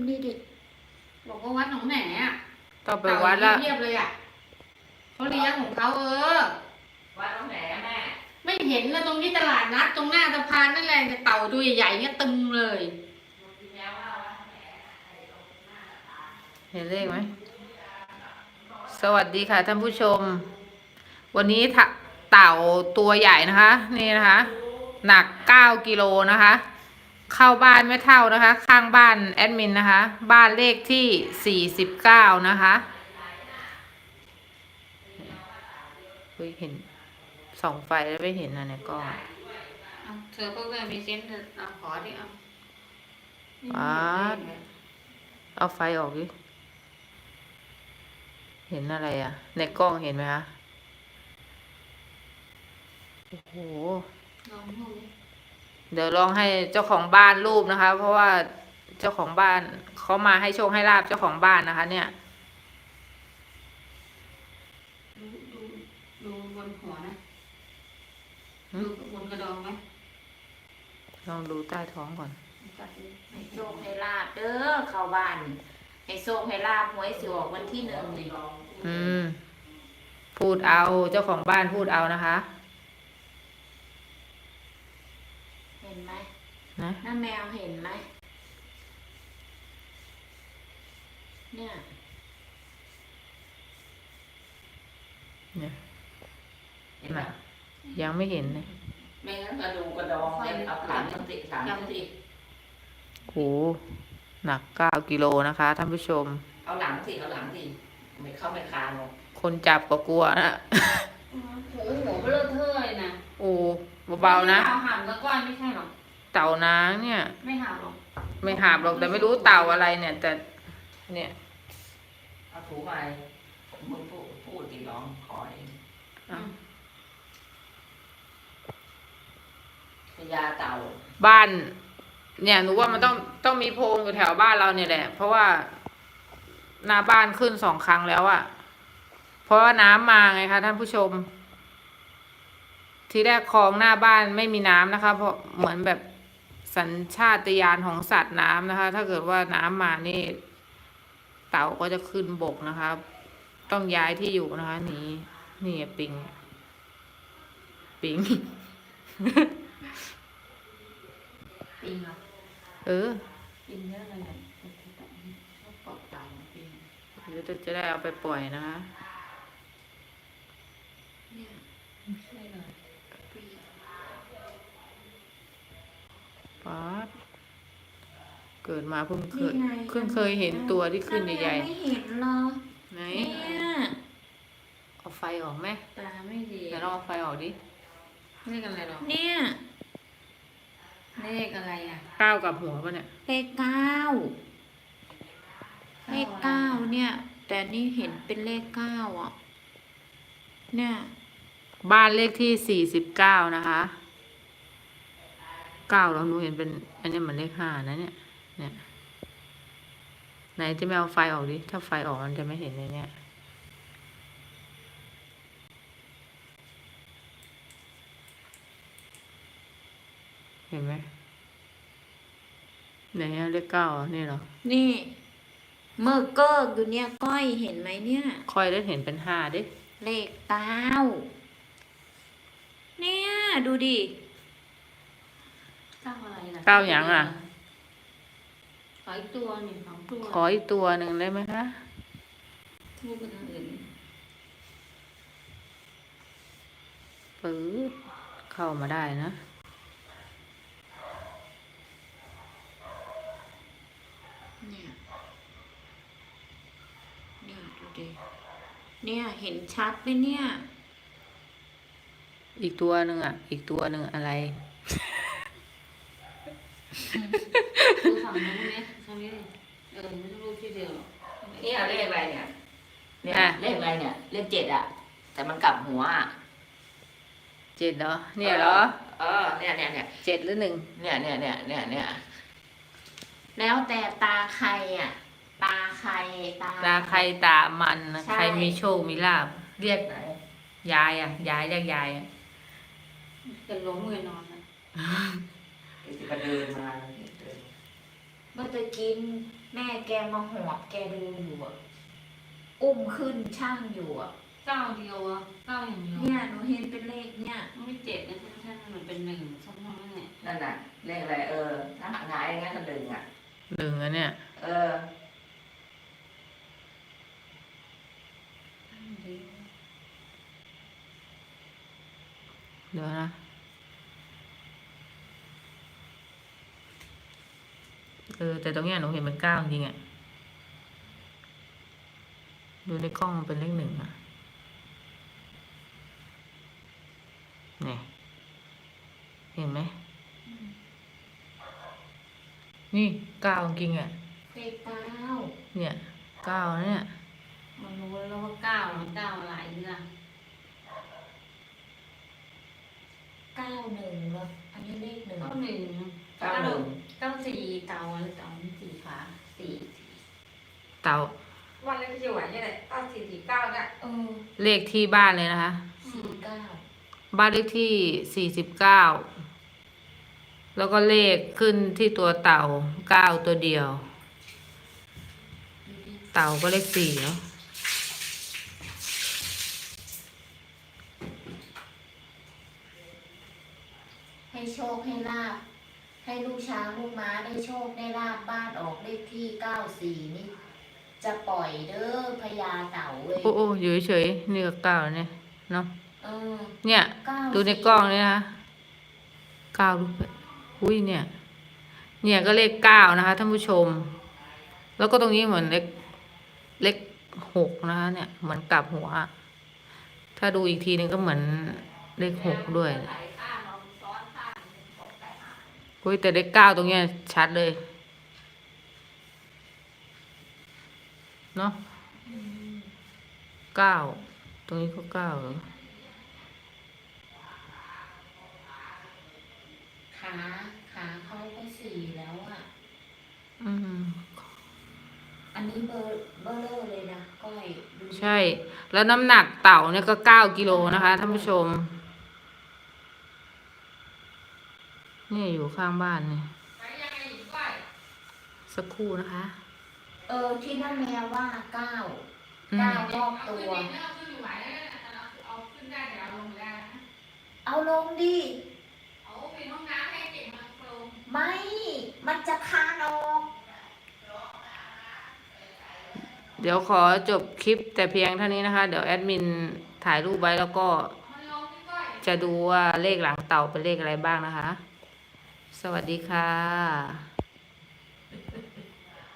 นี่ดิ บอกว่าวัดหนองแหนอะต้องไปวัดละ เต่าเรียบเลยอะเขาเลี้ยงของเขาเออ วัดตรงไหนอะแม่ไม่เห็นนะตรงที่ตลาดนัดตรงหน้าสะพานนั่นแหละแต่เต่าตัวใหญ่ๆเนี่ยตึมเลยเห็นเลขไหม สวัสดีค่ะท่านผู้ชม วันนี้ถะเต่าตัวใหญ่นะคะ นี่นะคะ หนักเก้ากิโลนะคะ เข้าบ้านไม่เท่านะคะ ข้างบ้านแอดมินนะคะ บ้านเลขที่สี่สิบเก้านะคะเฮ้ยเห็นส่องไฟแล้วไม่เห็นนะในกล้องเอาเธอเพิ่งมีเซนต์เธอเอาขอดิเอาป๊าดเอาไฟออกดิ เห็นอะไรอะในกล้องเห็นไหมคะ โอ้โห ลองดูดิ เดี๋ยวลองให้เจ้าของบ้านรูปนะคะ เพราะว่าเจ้าของบ้านเขามาให้โชคให้ลาบเจ้าของบ้านนะคะ เนี่ยดูดูดูบนหัวนะหึดูบนกระดองไหมลองดูใต้ท้องก่อนกัดดูให้โชคให้ลาบเด้อเข้าบ้านให้โชคให้ลาบหวยสิออกวันที่หนึ่งนี่อืม พูดเอาเจ้าของบ้านพูดเอานะคะ เห็นไหม นะน้าแมวเห็นไหม เนี่ย เนี่ยเห็นไหมยังไม่เห็นเลยไม่งั้นกระดูกกระดองเนี่ยเอาหลังยังติหลังยังติโหหนักเก้ากิโลนะคะท่านผู้ชม เอาหลังสิเอาหลังสิไม่เข้าไม่คานหรอกคนจับก็กลัวนะโอ้โหหัวเบลอเทอเลยนะโอ้เบาๆนะเต่าห่ามตะก้อนไม่ใช่หรอก เต่านางเนี่ย ไม่ห่ามหรอกไม่หาบหรอกแต่ไม่รู้เต่าอะไรเนี่ย แต่เนี่ยเอาถูไปมึงพูดพูดดิร้องขอเองอะพญาเต่าบ้าน เนี่ยหนูว่ามันต้องต้องมีโพรงอยู่แถวบ้านเราเนี่ยแหละ เพราะว่าหน้าบ้านขึ้นสองครั้งแล้วอะเพราะว่าน้ำมาไงคะท่านผู้ชม ทีแรกคลองหน้าบ้านไม่มีน้ำนะคะ เพราะเหมือนแบบ สัญชาตญาณของสัตว์น้ำนะคะ ถ้าเกิดว่าน้ำมานี่ เต่าก็จะขึ้นบกนะคะต้องย้ายที่อยู่นะคะหนีนี่ปิง ปิง ปิงเหรอเออปิงเยอะเลยเนี่ยชอบเกาะเต่าปิงเดี๋ยวจะได้เอาไปปล่อยนะคะ เนี่ยใช่เลยปิง ป๊าดเกิด มาเพิ่งเคยนี่ไงเพิ่งเคยเห็นตัวที่ขึ้นใหญ่ไม่เห็นเหรอๆไหนเนี่ยเอาไฟออกไหมตาไม่ดีเดี๋ยวลองเอาไฟออกดิเลขอะไรหรอเนี่ยเลขอะไรอะก้าวกับหัวปะเนี่ยเลขเก้าเลขเก้าเนี่ย แต่นี่เห็นเป็นเลขเก้าอะ เนี่ย บ้านเลขที่สี่สิบเก้านะคะเก้าแล้วหนูเห็นเป็น อันนี้เหมือนเลขห้านะเนี่ย เนี่ยไหนจะไม่เอาไฟออกดิ ถ้าไฟออกมันจะไม่เห็นเลยเนี่ย เห็นไหมไหนอะเลขเก้าอะนี่เหรอ นี่เมอร์เกอร์อยู่เนี่ยก้อยเห็นไหมเนี่ย ค่อยได้เห็นเป็นห้าดิ เลขเก้าเนี่ย ดูดิเก้าอะไรล่ะ เก้าหยังอะ ขออีกตัวหนึ่งสองตัวขออีกตัวหนึ่งได้ไหมคะทูบเป็นอันอื่นปื๊ดเข้ามาได้นะเนี่ยนี่ดูดิเนี่ยเห็นชัดไหมเนี่ย อีกตัวหนึ่งอะ อีกตัวหนึ่งอะไร ดูฝั่งนู้นเนี่ยตรงนี้ดิเออไม่ต้องรูปที่เดียวหรอกเนี่ยเลขอะไรเนี่ยเนี่ยอะเลขอะไรเนี่ยเลขเจ็ดอะแต่มันกลับหัวอะเจ็ดเหรอเนี่ยเหรอเออเนี่ยเนี่ยเนี่ยเจ็ดหรือหนึ่งเนี่ยเนี่ยเนี่ยเนี่ยเนี่ยแล้วแต่ตาใครอะ ตาใครตาตาใครตามันนะใช่ใครมีโชคมีลาบเรียกไหนยายอะยายเรียกยายอะเป็นล้มเลยนอนนะจะเดินมา เมื่อจะกินแม่แกมาหอบแกเดินอยู่อะอุ้มขึ้นช่างอยู่อะเก้าเดียวอะเก้าอย่างเดียวเนี่ยหนูเห็นเป็นเลขเนี่ยมันไม่เจ็ดนะท่านมันเป็นหนึ่งช่องนั่นแหละนั่นน่ะเลขอะไรเออถ้าหงายอย่างนั้นก็ดึงอะหนึ่งอันเนี่ย เออเดี๋ยวนะ เออ แต่ตรงเนี้ยหนูเห็นเป็นเก้าจริงๆอะดูในกล้องมันเป็นเลขหนึ่งอะนี่เห็นไหม นี่เก้าจริงๆอะเลขเก้าเนี่ยเก้าเนี่ยมันรู้แล้วว่าเก้ามันเก้าอะไรเรื่องเก้าหนึ่งเหรออันนี้เลขหนึ่งเก้าหนึ่งเก้าหนึ่ง เก้าสี่เก้าอะไรเก้าสี่ขาสี่เต่าวันเลขที่หวานเนี่ยแหละเก้าสี่สี่เก้าเนี่ยเออเลขที่บ้านเลยนะคะ สี่เก้าบ้านเลขที่สี่สิบเก้าแล้วก็เลขขึ้นที่ตัวเต่าเก้าตัวเดียวดูดิเต่าก็เลขสี่เนาะ ให้โชคให้ลาบ ให้ลูกช้างลูกม้าได้โชคได้ลาบบ้านออกเลขที่เก้าสี่นี่ จะปล่อยเด้อพญาเต่าเว้ยโอ้โอ้อยู่เฉยๆนี่ก็เก้าเนี่ยเนาะเออเนี่ย เก้าดูในกล้องเลยนะคะเก้ารูปอุ้ยเนี่ย เนี่ยก็เลขเก้านะคะท่านผู้ชม แล้วก็ตรงนี้เหมือนเลขเลขหกนะคะเนี่ยเหมือนกลับหัว ถ้าดูอีกทีนึงก็เหมือนเลขหกด้วย อุ้ยแต่เลขเก้าตรงเนี้ยชัดเลย เนาะเก้าตรงนี้ก็เก้าเหรอขาขาเขาก็สี่แล้วอะ อืม อันนี้เบอร์เบอร์เลอร์เลยนะก้อยดูดิใช่ แล้วน้ำหนักเต่าเนี่ยก็เก้ากิโลนะคะท่านผู้ชม นี่อยู่ข้างบ้านเนี่ยสักครู่นะคะ เออที่นั่นแมวว่าเก้าอืมเก้ารอบตัว เอาลงดิไม่ มันจะคานออกเดี๋ยวขอจบคลิปแต่เพียงเท่านี้นะคะ เดี๋ยวแอดมินถ่ายรูปไว้แล้วก็ จะดูว่าเลขหลังเต่าเป็นเลขอะไรบ้างนะคะ สวัสดีค่ะ